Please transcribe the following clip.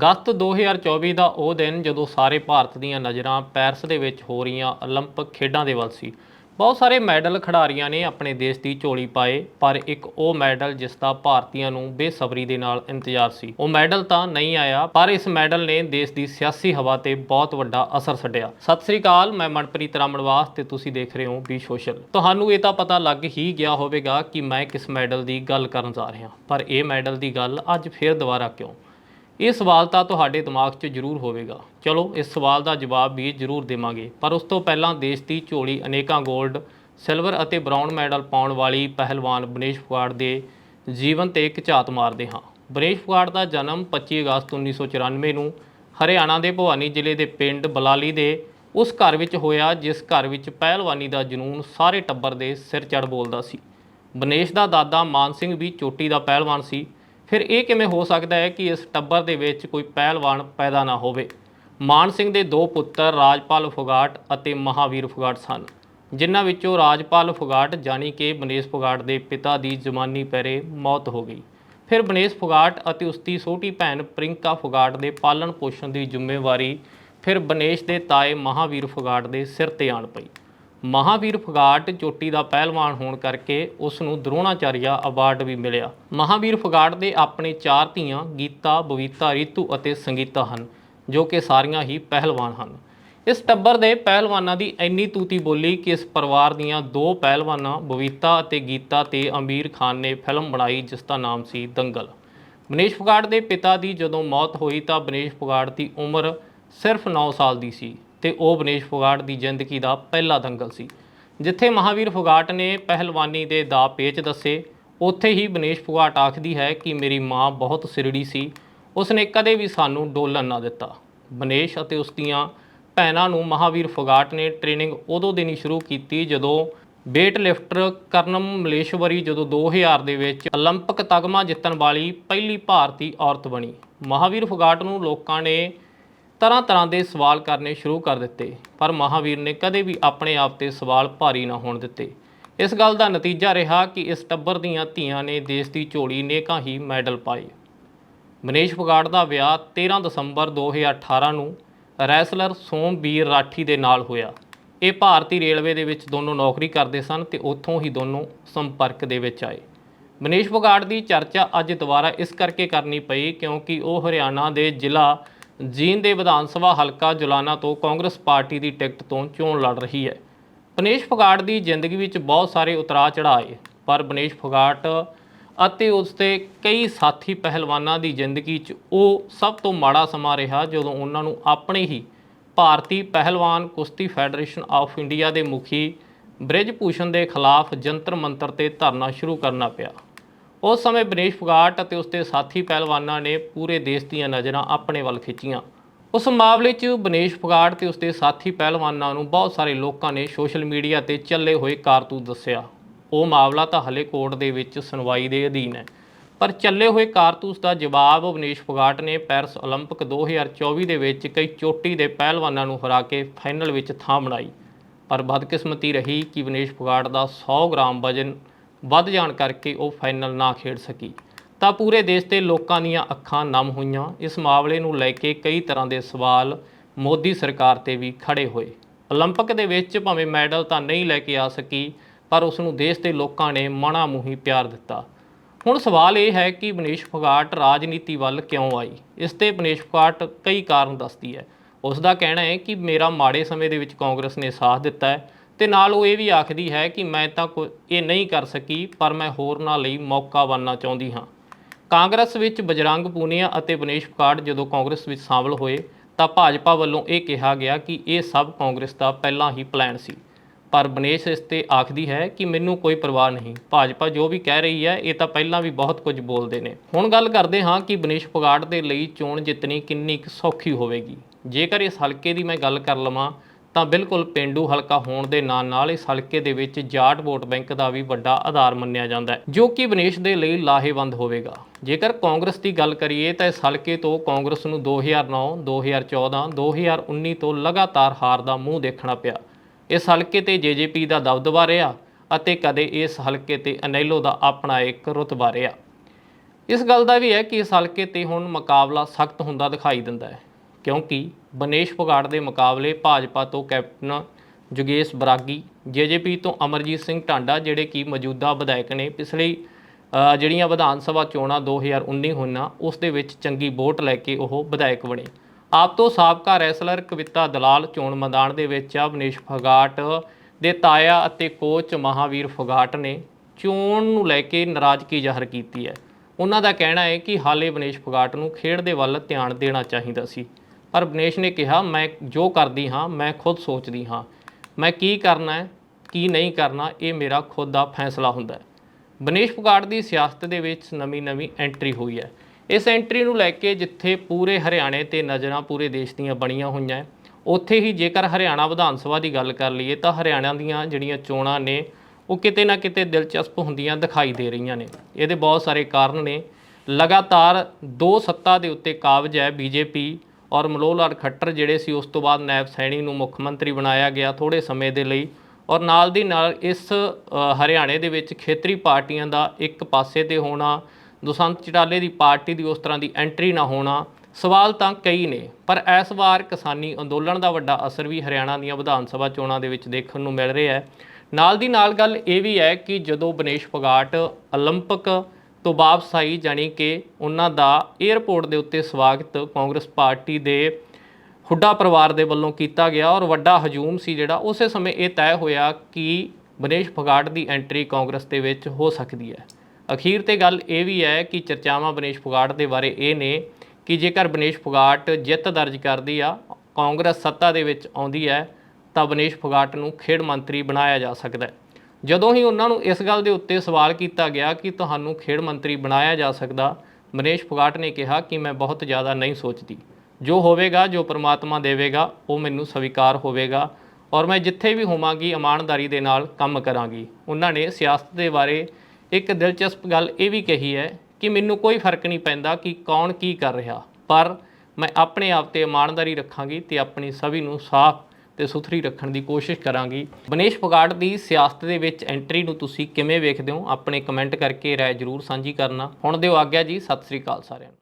ਅਗਸਤ 2024 ਦਾ ਉਹ ਦਿਨ ਜਦੋਂ ਸਾਰੇ ਭਾਰਤ ਦੀਆਂ ਨਜ਼ਰਾਂ ਪੈਰਿਸ ਦੇ ਵਿੱਚ ਹੋ ਰਹੀਆਂ 올림픽 ਖੇਡਾਂ ਦੇ ਵੱਲ ਸੀ ਬਹੁਤ ਸਾਰੇ ਮੈਡਲ ਖਿਡਾਰੀਆਂ ਨੇ ਆਪਣੇ ਦੇਸ਼ ਦੀ ਝੋਲੀ ਪਾਏ ਪਰ ਇੱਕ ਉਹ ਮੈਡਲ ਜਿਸ ਦਾ ਭਾਰਤੀਆਂ ਨੂੰ ਬੇਸਬਰੀ ਦੇ ਨਾਲ ਇੰਤਜ਼ਾਰ ਸੀ ਉਹ ਮੈਡਲ ਤਾਂ ਨਹੀਂ ਆਇਆ ਪਰ ਇਸ ਮੈਡਲ ਨੇ ਦੇਸ਼ ਦੀ ਸਿਆਸੀ ਹਵਾ ਤੇ ਬਹੁਤ ਵੱਡਾ ਅਸਰ ਛੱਡਿਆ ਸਤਿ ਸ੍ਰੀ ਅਕਾਲ ਮੈਂ ਮਨਪ੍ਰੀਤ ਰਾਮਣਵਾਸ ਤੇ ਤੁਸੀਂ ਦੇਖ ਰਹੇ ਹੋ ਬੀ ਸੋਸ਼ਲ ਤੁਹਾਨੂੰ ਇਹ ਤਾਂ ਪਤਾ ਲੱਗ ਹੀ ਗਿਆ ਹੋਵੇਗਾ ਕਿ ਮੈਂ ਕਿਸ ਮੈਡਲ ਦੀ ਗੱਲ ਕਰਨ ਜਾ ਰਿਹਾ ਪਰ ਇਹ ਮੈਡਲ ਦੀ ਗੱਲ ਅੱਜ ਫੇਰ ਦੁਬਾਰਾ ਕਿਉਂ ਇਹ ਸਵਾਲ ਤਾਂ ਤੁਹਾਡੇ ਦਿਮਾਗ 'ਚ ਜ਼ਰੂਰ ਹੋਵੇਗਾ। ਚਲੋ, ਇਸ ਸਵਾਲ ਦਾ ਜਵਾਬ ਵੀ ਜ਼ਰੂਰ ਦੇਵਾਂਗੇ। ਪਰ ਉਸ ਤੋਂ ਪਹਿਲਾਂ ਦੇਸ਼ ਦੀ ਝੋਲੀ ਅਨੇਕਾਂ 골ਡ ਸਿਲਵਰ ਅਤੇ ਬ੍ਰਾਊਨ ਮੈਡਲ ਪਾਉਣ ਵਾਲੀ ਪਹਿਲਵਾਨ ਬਨੇਸ਼ ਫੁਆੜ ਦੇ ਜੀਵਨ ਤੇ ਇੱਕ ਝਾਤ ਮਾਰਦੇ ਹਾਂ। ਬਨੇਸ਼ ਫੁਆੜ ਦਾ ਜਨਮ 25 ਅਗਸਤ 1994 ਨੂੰ ਹਰਿਆਣਾ ਦੇ ਭਵਾਨੀ ਜ਼ਿਲ੍ਹੇ ਦੇ ਪਿੰਡ ਬਲਾਲੀ ਦੇ ਉਸ ਘਰ ਵਿੱਚ ਹੋਇਆ, ਜਿਸ ਘਰ ਵਿੱਚ ਪਹਿਲਵਾਨੀ ਦਾ ਜਨੂਨ ਸਾਰੇ ਟੱਬਰ ਦੇ ਸਿਰ ਚੜ ਬੋਲਦਾ ਸੀ। ਬਨੇਸ਼ ਦਾ ਦਾਦਾ ਮਾਨ ਸਿੰਘ ਵੀ ਚੋਟੀ ਦਾ ਪਹਿਲਵਾਨ ਸੀ। ਫਿਰ ਇਹ ਕਿਵੇਂ ਹੋ ਸਕਦਾ ਹੈ ਕਿ ਇਸ ਟੱਬਰ ਦੇ ਵਿੱਚ ਕੋਈ ਪਹਿਲਵਾਨ ਪੈਦਾ ਨਾ ਹੋਵੇ? ਮਾਨ ਸਿੰਘ ਦੇ ਦੋ ਪੁੱਤਰ ਰਾਜਪਾਲ ਫੁਗਾਟ ਅਤੇ ਮਹਾਵੀਰ ਫੁਗਾਟ ਸਨ, ਜਿਨ੍ਹਾਂ ਵਿੱਚੋਂ ਰਾਜਪਾਲ ਫੁਗਾਟ ਜਾਨੀ ਕਿ ਬਨੇਸ਼ ਫੁਗਾਟ ਦੇ ਪਿਤਾ ਦੀ ਜਵਾਨੀ ਪੈਰੇ ਮੌਤ ਹੋ ਗਈ। ਫਿਰ ਬਨੇਸ਼ ਫੁਗਾਟ ਅਤੇ ਉਸ ਦੀ ਛੋਟੀ ਭੈਣ ਪ੍ਰਿੰਕਾ ਫੁਗਾਟ ਦੇ ਪਾਲਣ ਪੋਸ਼ਣ ਦੀ ਜ਼ਿੰਮੇਵਾਰੀ ਫਿਰ ਬਨੇਸ਼ ਦੇ ਤਾਏ ਮਹਾਵੀਰ ਫੁਗਾਟ ਦੇ ਸਿਰ ਤੇ ਆਣ ਪਈ। ਮਹਾਵੀਰ ਫਗਾਟ ਚੋਟੀ ਦਾ ਪਹਿਲਵਾਨ ਹੋਣ ਕਰਕੇ ਉਸ ਨੂੰ ਦਰੋਣਾਚਾਰੀਆ ਅਵਾਰਡ ਵੀ ਮਿਲਿਆ। ਮਹਾਵੀਰ ਫੁਗਾਟ ਦੇ ਆਪਣੇ ਚਾਰ ਧੀਆਂ ਗੀਤਾ, ਬਵੀਤਾ, ਰੀਤੂ ਅਤੇ ਸੰਗੀਤਾ ਹਨ, ਜੋ ਕਿ ਸਾਰੀਆਂ ਹੀ ਪਹਿਲਵਾਨ ਹਨ। ਇਸ ਟੱਬਰ ਦੇ ਪਹਿਲਵਾਨਾਂ ਦੀ ਇੰਨੀ ਤੂਤੀ ਬੋਲੀ ਕਿ ਇਸ ਪਰਿਵਾਰ ਦੀਆਂ ਦੋ ਪਹਿਲਵਾਨਾਂ, ਬਵੀਤਾ ਅਤੇ ਗੀਤਾ ਤੇ ਅਮੀਰ ਖਾਨ ਨੇ ਫਿਲਮ ਬਣਾਈ, ਜਿਸ ਦਾ ਨਾਮ ਸੀ ਦੰਗਲ। ਬਨੇਸ਼ ਫੁਗਾੜ ਦੇ ਪਿਤਾ ਦੀ ਜਦੋਂ ਮੌਤ ਹੋਈ ਤਾਂ ਬਨੇਸ਼ ਫੁਗਾੜ ਦੀ ਉਮਰ ਸਿਰਫ 9 ਸਾਲ ਦੀ ਸੀ। ਤੇ ਉਹ ਬਨੇਸ਼ ਫੁਗਾੜ ਦੀ ਜ਼ਿੰਦਗੀ ਦਾ ਪਹਿਲਾ ਦੰਗਲ ਸੀ ਜਿੱਥੇ ਮਹਾਵੀਰ ਫੁਗਾਟ ਨੇ ਪਹਿਲਵਾਨੀ ਦੇ ਦਾ ਪੇਚ ਦੱਸੇ ਉੱਥੇ ਹੀ ਬਨੇਸ਼ ਫੁਗਾਟ ਆਖਦੀ ਹੈ ਕਿ ਮੇਰੀ ਮਾਂ ਬਹੁਤ ਸਿਰੜੀ ਸੀ ਉਸਨੇ ਕਦੇ ਵੀ ਸਾਨੂੰ ਡੋਲਣ ਨਾ ਦਿੱਤਾ ਬਨੇਸ਼ ਅਤੇ ਉਸ ਦੀਆਂ ਭੈਣਾਂ ਨੂੰ ਮਹਾਵੀਰ ਫੁਗਾਟ ਨੇ ਟ੍ਰੇਨਿੰਗ ਉਦੋਂ ਦੇਣੀ ਸ਼ੁਰੂ ਕੀਤੀ ਜਦੋਂ ਵੇਟ ਲਿਫਟਰ ਕਰਨਮ ਮਲੇਸ਼ਵਰੀ ਜਦੋਂ 2000 ਦੇ ਵਿੱਚ 올림픽 ਤਗਮਾ ਜਿੱਤਣ ਵਾਲੀ ਪਹਿਲੀ ਭਾਰਤੀ ਔਰਤ ਬਣੀ ਮਹਾਵੀਰ ਫੁਗਾਟ ਨੂੰ ਲੋਕਾਂ ਨੇ ਤਰ੍ਹਾਂ ਤਰ੍ਹਾਂ ਦੇ ਸਵਾਲ ਕਰਨੇ ਸ਼ੁਰੂ ਕਰ ਦਿੱਤੇ, ਪਰ ਮਹਾਵੀਰ ਨੇ ਕਦੇ ਵੀ ਆਪਣੇ ਆਪ ਤੇ ਸਵਾਲ ਭਾਰੀ ਨਾ ਹੋਣ ਦਿੱਤੇ। ਇਸ ਗੱਲ ਦਾ ਨਤੀਜਾ ਰਿਹਾ ਕਿ ਇਸ ਟੱਬਰ ਦੀਆਂ ਧੀਆਂ ਨੇ ਦੇਸ਼ ਦੀ ਝੋਲੀ ਨੇਕਾਂ ਹੀ ਮੈਡਲ ਪਾਏ। ਮਨੀਸ਼ ਫਗਾੜ ਦਾ ਵਿਆਹ 13 ਦਸੰਬਰ 2018 ਨੂੰ ਰੈਸਲਰ ਸੋਮਵੀਰ ਰਾਠੀ ਦੇ ਨਾਲ ਹੋਇਆ। ਇਹ ਭਾਰਤੀ ਰੇਲਵੇ ਦੇ ਵਿੱਚ ਦੋਨੋਂ ਨੌਕਰੀ ਕਰਦੇ ਸਨ ਤੇ ਉੱਥੋਂ ਹੀ ਦੋਨੋਂ ਸੰਪਰਕ ਦੇ ਵਿੱਚ ਆਏ। ਮਨੀਸ਼ ਫਗਾੜ ਦੀ ਚਰਚਾ ਅੱਜ ਦੁਬਾਰਾ ਇਸ ਕਰਕੇ ਕਰਨੀ ਪਈ ਕਿਉਂਕਿ ਉਹ ਹਰਿਆਣਾ ਦੇ ਜ਼ਿਲ੍ਹਾ ਜੀਨ ਦੇ ਵਿਧਾਨ ਸਭਾ ਹਲਕਾ ਜੁਲਾਨਾ ਤੋਂ ਕਾਂਗਰਸ ਪਾਰਟੀ ਦੀ ਟਿਕਟ ਤੋਂ ਚੋਣ ਲੜ ਰਹੀ ਹੈ। ਬਨੇਸ਼ ਫੁਗਾਟ ਦੀ ਜ਼ਿੰਦਗੀ ਵਿੱਚ ਬਹੁਤ ਸਾਰੇ ਉਤਰਾਅ ਚੜ੍ਹਾਏ, ਪਰ ਬਨੇਸ਼ ਫਗਾਟ ਅਤੇ ਉਸ ਦੇ ਕਈ ਸਾਥੀ ਪਹਿਲਵਾਨਾਂ ਦੀ ਜ਼ਿੰਦਗੀ 'ਚ ਉਹ ਸਭ ਤੋਂ ਮਾੜਾ ਸਮਾਂ ਰਿਹਾ ਜਦੋਂ ਉਹਨਾਂ ਨੂੰ ਆਪਣੇ ਹੀ ਭਾਰਤੀ ਪਹਿਲਵਾਨ ਕੁਸ਼ਤੀ ਫੈਡਰੇਸ਼ਨ ਆਫ ਇੰਡੀਆ ਦੇ ਮੁਖੀ ਬ੍ਰਿਜ ਭੂਸ਼ਣ ਦੇ ਖਿਲਾਫ ਜੰਤਰ ਮੰਤਰ ਤੇ ਧਰਨਾ ਸ਼ੁਰੂ ਕਰਨਾ ਪਿਆ। ਉਸ ਸਮੇਂ ਬਨੇਸ਼ ਫੁਗਾਟ ਅਤੇ ਉਸਦੇ ਸਾਥੀ ਪਹਿਲਵਾਨਾਂ ਨੇ ਪੂਰੇ ਦੇਸ਼ ਦੀਆਂ ਨਜ਼ਰਾਂ ਆਪਣੇ ਵੱਲ ਖਿੱਚੀਆਂ ਉਸ ਮਾਮਲੇ 'ਚ ਬਨੇਸ਼ ਫੁਗਾਟ ਤੇ ਉਸਦੇ ਸਾਥੀ ਪਹਿਲਵਾਨਾਂ ਨੂੰ ਬਹੁਤ ਸਾਰੇ ਲੋਕਾਂ ਨੇ ਸੋਸ਼ਲ ਮੀਡੀਆ ਤੇ ਚੱਲੇ ਹੋਏ ਕਾਰਤੂਸ ਦੱਸਿਆ ਉਹ ਮਾਮਲਾ ਤਾਂ ਹਲੇ ਕੋਰਟ ਦੇ ਵਿੱਚ ਸੁਣਵਾਈ ਦੇ ਅਧੀਨ ਹੈ ਪਰ ਚੱਲੇ ਹੋਏ ਕਾਰਤੂਸ ਦਾ ਜਵਾਬ ਬਨੇਸ਼ ਫੁਗਾਟ ਨੇ ਪੈਰਿਸ 올림픽 2024 ਦੇ ਵਿੱਚ ਕਈ ਚੋਟੀ ਦੇ ਪਹਿਲਵਾਨਾਂ ਨੂੰ ਹਰਾ ਕੇ ਫਾਈਨਲ ਵਿੱਚ ਥਾਂ ਬਣਾਈ ਪਰ ਬਦਕਿਸਮਤੀ ਰਹੀ ਕਿ ਬਨੇਸ਼ ਫੁਗਾਟ ਦਾ 100 ਗ੍ਰਾਮ ਵਜ਼ਨ ਵੱਧ ਜਾਣ ਕਰਕੇ ਉਹ ਫਾਈਨਲ ਨਾ ਖੇਡ ਸਕੀ ਤਾਂ ਪੂਰੇ ਦੇਸ਼ ਦੇ ਲੋਕਾਂ ਦੀਆਂ ਅੱਖਾਂ ਨਮ ਹੋਈਆਂ ਇਸ ਮਾਮਲੇ ਨੂੰ ਲੈ ਕੇ ਕਈ ਤਰ੍ਹਾਂ ਦੇ ਸਵਾਲ ਮੋਦੀ ਸਰਕਾਰ ਤੇ ਵੀ ਖੜੇ ਹੋਏ 올림픽 ਦੇ ਵਿੱਚ ਭਾਵੇਂ ਮੈਡਲ ਤਾਂ ਨਹੀਂ ਲੈ ਕੇ ਆ ਸਕੀ ਪਰ ਉਸ ਨੂੰ ਦੇਸ਼ ਦੇ ਲੋਕਾਂ ਨੇ ਮਣਾ ਮੂੰਹੀ ਪਿਆਰ ਦਿੱਤਾ ਹੁਣ ਸਵਾਲ ਇਹ ਹੈ ਕਿ ਬਨੇਸ਼ ਫੁਗਾਟ ਰਾਜਨੀਤੀ ਵੱਲ ਕਿਉਂ ਆਈ ਇਸ ਤੇ ਬਨੇਸ਼ ਫੁਗਾਟ ਕਈ ਕਾਰਨ ਦੱਸਦੀ ਹੈ ਉਸ ਦਾ ਕਹਿਣਾ ਹੈ ਕਿ ਮੇਰਾ ਮਾੜੇ ਸਮੇਂ ਦੇ ਵਿੱਚ ਕਾਂਗਰਸ ਨੇ ਸਾਥ ਦਿੱਤਾ ਹੈ ਤੇ ਨਾਲ ਉਹ ਇਹ ਵੀ ਆਖਦੀ ਹੈ ਕਿ ਮੈਂ ਤਾਂ ਕੋਈ, ਇਹ ਨਹੀਂ ਕਰ ਸਕੀ, ਪਰ ਮੈਂ ਹੋਰਨਾਂ ਲਈ ਮੌਕਾ ਬਣਨਾ ਚਾਹੁੰਦੀ ਹਾਂ। ਕਾਂਗਰਸ ਵਿੱਚ ਬਜਰੰਗ ਪੂਨੀਆ ਅਤੇ ਬਨੇਸ਼ ਫੁਗਾਟ ਜਦੋਂ ਕਾਂਗਰਸ ਵਿੱਚ ਸ਼ਾਮਲ ਹੋਏ, ਤਾਂ ਭਾਜਪਾ ਵੱਲੋਂ ਇਹ ਕਿਹਾ ਗਿਆ ਕਿ ਇਹ ਸਭ ਕਾਂਗਰਸ ਦਾ ਪਹਿਲਾਂ ਹੀ ਪਲਾਨ ਸੀ। ਪਰ ਬਨੇਸ਼ ਇਸ ਤੇ ਆਖਦੀ ਹੈ ਕਿ ਮੈਨੂੰ ਕੋਈ ਪਰਵਾਹ ਨਹੀਂ। ਭਾਜਪਾ ਜੋ ਵੀ ਕਹਿ ਰਹੀ ਹੈ, ਇਹ ਤਾਂ ਪਹਿਲਾਂ ਵੀ ਬਹੁਤ ਕੁਝ ਬੋਲਦੇ ਨੇ। ਹੁਣ ਗੱਲ ਕਰਦੇ ਹਾਂ ਕਿ ਬਨੇਸ਼ ਫੁਗਾਟ ਦੇ ਲਈ ਚੋਣ ਜਿੱਤਣੀ ਕਿੰਨੀ ਕੁ ਸੌਖੀ ਹੋਵੇਗੀ। ਜੇਕਰ ਇਸ ਹਲਕੇ ਦੀ ਮੈਂ ਗੱਲ ਕਰ ਲਵਾਂ ਤਾਂ ਬਿਲਕੁਲ ਪਿੰਡੂ ਹਲਕਾ ਹੋਣ ਦੇ ਨਾਲ ਨਾਲ ਇਸ ਹਲਕੇ ਦੇ ਵਿੱਚ ਜਾਟ ਵੋਟ ਬੈਂਕ ਦਾ ਵੀ ਵੱਡਾ ਆਧਾਰ ਮੰਨਿਆ ਜਾਂਦਾ ਹੈ, ਜੋ ਕਿ ਬਨੇਸ਼ ਦੇ ਲਈ ਲਾਹੇਵੰਦ ਹੋਵੇਗਾ। ਜੇਕਰ ਕਾਂਗਰਸ ਦੀ ਗੱਲ ਕਰੀਏ ਤਾਂ ਇਸ ਹਲਕੇ ਤੋਂ ਕਾਂਗਰਸ ਨੂੰ 2009 2014 2019 ਤੋਂ ਲਗਾਤਾਰ ਹਾਰ ਦਾ ਮੂੰਹ ਦੇਖਣਾ ਪਿਆ। ਇਸ ਹਲਕੇ ਤੇ ਜੇਜੇਪੀ ਦਾ ਦਬਦਬਾ ਰਿਹਾ ਅਤੇ ਕਦੇ ਇਸ ਹਲਕੇ ਤੇ ਅਨੈਲੋ ਦਾ ਆਪਣਾ ਇੱਕ ਰੁਤਬਾ ਰਿਹਾ। ਇਸ ਗੱਲ ਦਾ ਵੀ ਹੈ ਕਿ ਇਸ ਹਲਕੇ ਤੇ ਹੁਣ ਮੁਕਾਬਲਾ ਸਖਤ ਹੁੰਦਾ ਦਿਖਾਈ ਦਿੰਦਾ ਹੈ। ਕਿਉਂਕਿ ਬਨੇਸ਼ ਫੁਗਾੜ ਦੇ ਮੁਕਾਬਲੇ ਭਾਜਪਾ ਤੋਂ ਕੈਪਟਨ ਜੁਗੇਸ਼ ਬਰਾਗੀ, ਜੇਜੇਪੀ ਤੋਂ ਅਮਰਜੀਤ ਸਿੰਘ ਢਾਂਡਾ ਜਿਹੜੇ ਕਿ ਮੌਜੂਦਾ ਵਿਧਾਇਕ ਨੇ, ਪਿਛਲੀ ਜਿਹੜੀਆਂ ਵਿਧਾਨ ਸਭਾ ਚੋਣਾਂ 2019 ਹੋਈਆਂ, ਉਸ ਦੇ ਵਿੱਚ ਚੰਗੀ ਵੋਟ ਲੈ ਕੇ ਉਹ ਵਿਧਾਇਕ ਬਣੇ। ਆਪ ਤੋਂ ਸਾਬਕਾ ਰੈਸਲਰ ਕਵਿਤਾ ਦਲਾਲ ਚੋਣ ਮੈਦਾਨ ਦੇ ਵਿੱਚ ਆ ਫਗਾਟ ਦੇ ਤਾਇਆ ਅਤੇ ਕੋਚ ਮਹਾਵੀਰ ਫਗਾਟ ਨੇ ਚੋਣ ਨੂੰ ਲੈ ਕੇ ਨਾਰਾਜ਼ਗੀ ਜ਼ਾਹਰ ਕੀਤੀ ਹੈ। ਉਹਨਾਂ ਦਾ ਕਹਿਣਾ ਹੈ ਕਿ ਹਾਲੇ ਬਨੇਸ਼ ਫਗਾਟ ਨੂੰ ਖੇਡ ਦੇ ਵੱਲ ਧਿਆਨ ਦੇਣਾ ਚਾਹੀਦਾ ਸੀ। ਪਰ ਬਨੇਸ਼ ਨੇ ਕਿਹਾ, ਮੈਂ ਜੋ ਕਰਦੀ ਹਾਂ, ਮੈਂ ਖੁਦ ਸੋਚਦੀ ਹਾਂ। ਮੈਂ ਕੀ ਕਰਨਾ ਹੈ, ਕੀ ਨਹੀਂ ਕਰਨਾ, ਇਹ ਮੇਰਾ ਖੁਦ ਦਾ ਫੈਸਲਾ ਹੁੰਦਾ ਹੈ। ਬਨੇਸ਼ ਫੁਗਾੜ ਦੀ ਸਿਆਸਤ ਦੇ ਵਿੱਚ ਨਵੀਂ-ਨਵੀਂ ਐਂਟਰੀ ਹੋਈ ਹੈ। ਇਸ ਐਂਟਰੀ ਨੂੰ ਲੈ ਕੇ ਜਿੱਥੇ ਪੂਰੇ ਹਰਿਆਣੇ ਤੇ ਨਜ਼ਰਾਂ ਪੂਰੇ ਦੇਸ਼ ਦੀਆਂ ਬਣੀਆਂ ਹੋਈਆਂ ਉੱਥੇ ਹੀ ਜੇਕਰ ਹਰਿਆਣਾ ਵਿਧਾਨ ਸਭਾ ਦੀ ਗੱਲ ਕਰ ਲਈਏ, ਤਾਂ ਹਰਿਆਣਾ ਦੀਆਂ ਜਿਹੜੀਆਂ ਚੋਣਾਂ ਨੇ, ਉਹ ਕਿਤੇ ਨਾ ਕਿਤੇ ਦਿਲਚਸਪ ਹੁੰਦੀਆਂ ਦਿਖਾਈ ਦੇ ਰਹੀਆਂ ਨੇ। ਇਹਦੇ ਬਹੁਤ ਸਾਰੇ ਕਾਰਨ ਨੇ। ਲਗਾਤਾਰ ਦੋ ਸੱਤਾ ਦੇ ਉੱਤੇ ਕਾਬਜ ਹੈ ਬੀਜੇਪੀ ਔਰ ਮਨੋਹਰ ਲਾਲ ਖੱਟਰ ਜਿਹੜੇ ਸੀ ਉਸ ਤੋਂ ਬਾਅਦ ਨਾਇਬ ਸੈਣੀ ਨੂੰ ਮੁੱਖ ਮੰਤਰੀ ਬਣਾਇਆ ਗਿਆ ਥੋੜੇ ਸਮੇਂ ਦੇ ਲਈ ਔਰ ਨਾਲ ਦੀ ਨਾਲ ਇਸ ਅ, ਹਰਿਆਣੇ ਦੇ ਵਿੱਚ ਖੇਤਰੀ ਪਾਰਟੀਆਂ ਦਾ ਇੱਕ ਪਾਸੇ ਤੇ ਹੋਣਾ ਦੁਸੰਤ ਚਟਾਲੇ ਦੀ ਪਾਰਟੀ ਦੀ ਉਸ ਤਰ੍ਹਾਂ ਦੀ ਐਂਟਰੀ ਨਾ ਹੋਣਾ ਸਵਾਲ ਤਾਂ ਕਈ ਨੇ ਪਰ ਇਸ ਵਾਰ ਕਿਸਾਨੀ ਅੰਦੋਲਨ ਦਾ ਵੱਡਾ ਅਸਰ ਵੀ ਹਰਿਆਣਾ ਦੀਆਂ ਵਿਧਾਨ ਸਭਾ ਚੋਣਾਂ ਦੇ ਵਿੱਚ ਦੇਖਣ ਨੂੰ ਮਿਲ ਰਿਹਾ ਹੈ ਨਾਲ ਦੀ ਨਾਲ ਗੱਲ ਇਹ ਵੀ ਹੈ ਕਿ ਜਦੋਂ ਬਨੇਸ਼ ਫਗਾਟ 올림픽 ਤੋਂ ਵਾਪਸ ਆਈ, ਜਾਣੀ ਕਿ ਉਹਨਾਂ ਦਾ 에ਅਰਪੋਰਟ ਦੇ ਉੱਤੇ ਸਵਾਗਤ ਕਾਂਗਰਸ ਪਾਰਟੀ ਦੇ ਹੁੱਡਾ ਪਰਿਵਾਰ ਦੇ ਵੱਲੋਂ ਕੀਤਾ ਗਿਆ ਔਰ ਵੱਡਾ ਹਜੂਮ ਸੀ ਜਿਹੜਾ, ਉਸੇ ਸਮੇਂ ਇਹ ਤੈਅ ਹੋਇਆ ਕਿ ਬਨੇਸ਼ ਫਗਾਟ ਦੀ ਐਂਟਰੀ ਕਾਂਗਰਸ ਦੇ ਵਿੱਚ ਹੋ ਸਕਦੀ ਹੈ। ਅਖੀਰ ਤੇ ਗੱਲ ਇਹ ਵੀ ਹੈ ਕਿ ਚਰਚਾਵਾਂ ਬਨੇਸ਼ ਫਗਾਟ ਦੇ ਬਾਰੇ ਇਹ ਨੇ ਕਿ ਜੇਕਰ ਬਨੇਸ਼ ਫਗਾਟ ਜਿੱਤ ਦਰਜ ਕਰਦੀ ਆ, ਕਾਂਗਰਸ ਸੱਤਾ ਦੇ ਵਿੱਚ ਆਉਂਦੀ ਹੈ, ਤਾਂ ਬਨੇਸ਼ ਫਗਾਟ ਨੂੰ ਖੇਡ ਮੰਤਰੀ ਬਣਾਇਆ ਜਾ ਸਕਦਾ ਹੈ। ਜਦੋਂ ਹੀ ਉਹਨਾਂ ਨੂੰ ਇਸ ਗੱਲ ਦੇ ਉੱਤੇ ਸਵਾਲ ਕੀਤਾ ਗਿਆ ਕਿ ਤੁਹਾਨੂੰ ਖੇਡ ਮੰਤਰੀ ਬਣਾਇਆ ਜਾ ਸਕਦਾ, ਮਨੀਸ਼ ਫੁਗਾਟ ਨੇ ਕਿਹਾ ਕਿ ਮੈਂ ਬਹੁਤ ਜ਼ਿਆਦਾ ਨਹੀਂ ਸੋਚਦੀ। ਜੋ ਹੋਵੇਗਾ, ਜੋ ਪ੍ਰਮਾਤਮਾ ਦੇਵੇਗਾ, ਉਹ ਮੈਨੂੰ ਸਵੀਕਾਰ ਹੋਵੇਗਾ ਔਰ ਮੈਂ ਜਿੱਥੇ ਵੀ ਹੋਵਾਂਗੀ, ਇਮਾਨਦਾਰੀ ਦੇ ਨਾਲ ਕੰਮ ਕਰਾਂਗੀ। ਉਹਨਾਂ ਨੇ ਸਿਆਸਤ ਦੇ ਬਾਰੇ ਇੱਕ ਦਿਲਚਸਪ ਗੱਲ ਇਹ ਵੀ ਕਹੀ ਹੈ ਕਿ ਮੈਨੂੰ ਕੋਈ ਫ਼ਰਕ ਨਹੀਂ ਪੈਂਦਾ ਕਿ ਕੌਣ ਕੀ ਕਰ ਰਿਹਾ, ਪਰ ਮੈਂ ਆਪਣੇ ਆਪ ਤੇ ਇਮਾਨਦਾਰੀ ਰੱਖਾਂਗੀ ਤੇ ਆਪਣੀ ਸਭੀ ਨੂੰ ਸਾਫ਼ ਤੇ ਸੁਥਰੀ ਰੱਖਣ ਦੀ ਕੋਸ਼ਿਸ਼ ਕਰਾਂਗੀ। ਬਨੇਸ਼ ਫਗਾੜ ਦੀ ਸਿਆਸਤ ਦੇ ਵਿੱਚ ਐਂਟਰੀ ਨੂੰ ਤੁਸੀਂ ਕਿਵੇਂ ਵੇਖਦੇ ਹੋ? ਆਪਣੇ ਕਮੈਂਟ ਕਰਕੇ ਰਾਏ ਜਰੂਰ ਸਾਂਝੀ ਕਰਨਾ। ਹੁਣ ਦਿਓ ਆਗਿਆ ਜੀ, ਸਤਿ ਸ੍ਰੀ ਅਕਾਲ ਸਾਰਿਆਂ ਨੂੰ।